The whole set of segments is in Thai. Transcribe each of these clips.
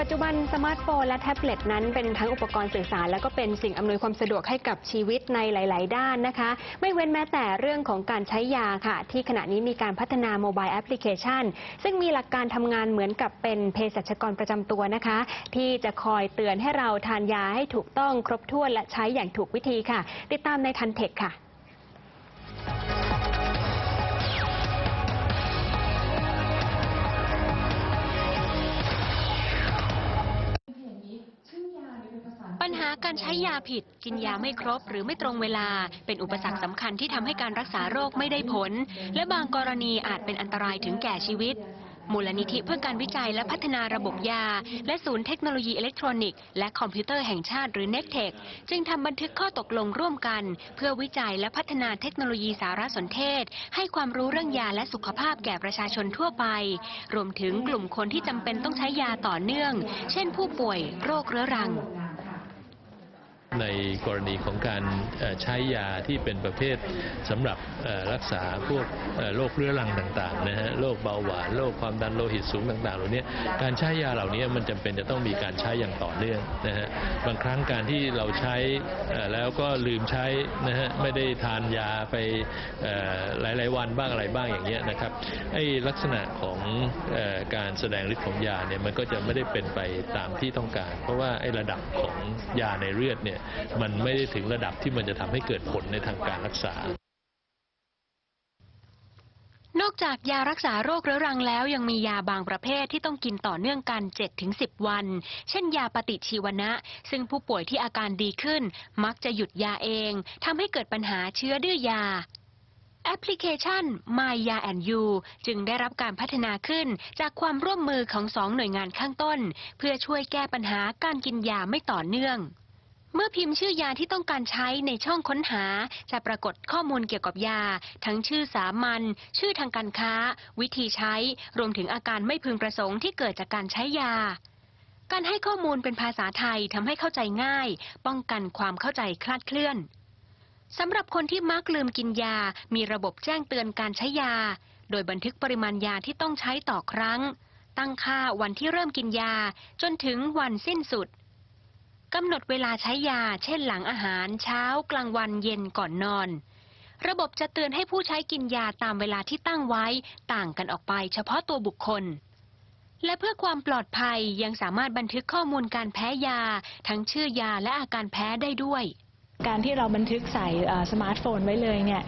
ปัจจุบันสมาร์ทโฟนและแท็บเล็ตนั้นเป็นทั้งอุปกรณ์สื่อสาร แล้วก็เป็นสิ่งอำนวยความสะดวกให้กับชีวิตในหลาย ๆ ด้านนะคะ ไม่เว้นแม้แต่เรื่องของการใช้ยาค่ะ ที่ขณะนี้มีการพัฒนาโมบายแอปพลิเคชัน ซึ่งมีหลักการทำงานเหมือนกับเป็นเภสัชกรประจำตัวนะคะ ที่จะคอยเตือนให้เราทานยาให้ถูกต้องครบถ้วนและใช้อย่างถูกวิธีค่ะ ติดตามในทันเทคค่ะาการใช้ยาผิด กินยาไม่ครบหรือไม่ตรงเวลา เป็นอุปสรรคสำคัญที่ทำให้การรักษาโรคไม่ได้ผล และบางกรณีอาจเป็นอันตรายถึงแก่ชีวิต มูลนิธิเพื่อการวิจัยและพัฒนาระบบยา และศูนย์เทคโนโลยีอิเล็กทรอนิกส์และคอมพิวเตอร์แห่งชาติหรือ n e c t e c h จึงทำบันทึกข้อตกลงร่วมกัน เพื่อวิจัยและพัฒนาเทคโนโลยีสารสนเทศ ให้ความรู้เรื่องยาและสุขภาพแก่ประชาชนทั่วไป รวมถึงกลุ่มคนที่จำเป็นต้องใช้ยาต่อเนื่อง เช่น ผู้ป่วย โรคเรื้อรัง ในกรณีของการใช้ยาที่เป็นประเภทสำหรับรักษาพวกโรคเรื้อรังต่างๆนะฮะโรคเบาหวานโรคความดันโลหิตสูงต่างๆเหล่านี้การใช้ยาเหล่านี้มันจำเป็นจะต้องมีการใช้อย่างต่อเนื่องนะฮะบางครั้งการที่เราใช้แล้วก็ลืมใช้นะฮะไม่ได้ทานยาไปหลายๆวันบ้างอะไรบ้างอย่างเงี้ยนะครับไอ้ลักษณะของอการแสดงฤทธิ์ของยาเนี่ยมันก็จะไม่ได้เป็นไปตามที่ต้องการ เพราะว่าไอ้ระดับของยาในเลือดเนี่ยมันไม่ได้ถึงระดับที่มันจะทำให้เกิดผลในทางการรักษานอกจากยารักษาโรคเรื้อรังแล้วยังมียาบางประเภทที่ต้องกินต่อเนื่องกัน 7-10 วัน เช่นยาปฏิชีวนะ ซึ่งผู้ป่วยที่อาการดีขึ้น มักจะหยุดยาเองทำให้เกิดปัญหาเชื้อดื้อยา แอปพลิเคชัน My Ya and You จึงได้รับการพัฒนาขึ้นจากความร่วมมือของสองหน่วยงานข้างต้น เพื่อช่วยแก้ปัญหาการกินยาไม่ต่อเนื่อง เมื่อพิมพ์ชื่อยาที่ต้องการใช้ในช่องค้นหา จะปรากฏข้อมูลเกี่ยวกับยา ทั้งชื่อสามัญชื่อทางการค้า วิธีใช้ รวมถึงอาการไม่พึงประสงค์ที่เกิดจากการใช้ยา การให้ข้อมูลเป็นภาษาไทยทำให้เข้าใจง่าย ป้องกันความเข้าใจคลาดเคลื่อนสำหรับคนที่มักลืมกินยา มีระบบแจ้งเตือนการใช้ยา โดยบันทึกปริมาณยาที่ต้องใช้ต่อครั้ง ตั้งค่าวันที่เริ่มกินยา จนถึงวันสิ้นสุด กำหนดเวลาใช้ยา เช่นหลังอาหาร เช้า กลางวันเย็นก่อนนอน ระบบจะเตือนให้ผู้ใช้กินยาตามเวลาที่ตั้งไว้ ต่างกันออกไปเฉพาะตัวบุคคล และเพื่อความปลอดภัยยังสามารถบันทึกข้อมูลการแพ้ยา ทั้งชื่อยาและอาการแพ้ได้ด้วย การที่เราบันทึกใส่สมาร์ทโฟนไว้เลยเนี่ย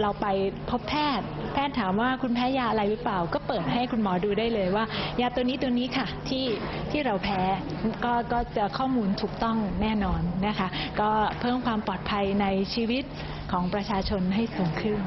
เราไปพบแพทย์ แพทย์ถามว่าคุณแพ้ยาอะไรหรือเปล่า ก็เปิดให้คุณหมอดูได้เลยว่า ยาตัวนี้ตัวนี้ค่ะที่ที่เราแพ้ก็ก็จะข้อมูลถูกต้องแน่นอนนะคะ ก็เพิ่มความปลอดภัยในชีวิตของประชาชนให้สูงขึ้น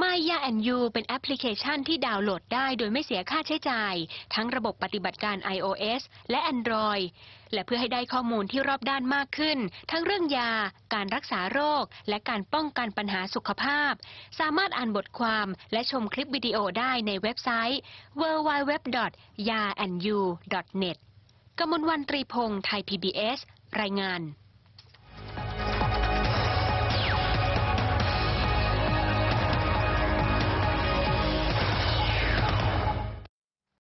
Maya and You เป็นแอปพลิเคชันที่ดาวน์โหลดได้โดยไม่เสียค่าใช้จ่าย ทั้งระบบปฏิบัติการ iOS และ Android และเพื่อให้ได้ข้อมูลที่รอบด้านมากขึ้น ทั้งเรื่องยา การรักษาโรค และการป้องกันปัญหาสุขภาพ สามารถอ่านบทความและชมคลิปวิดีโอได้ในเว็บไซต์ www.yaandyou.net กมลวันตรีพงษ์ไทย PBS รายงาน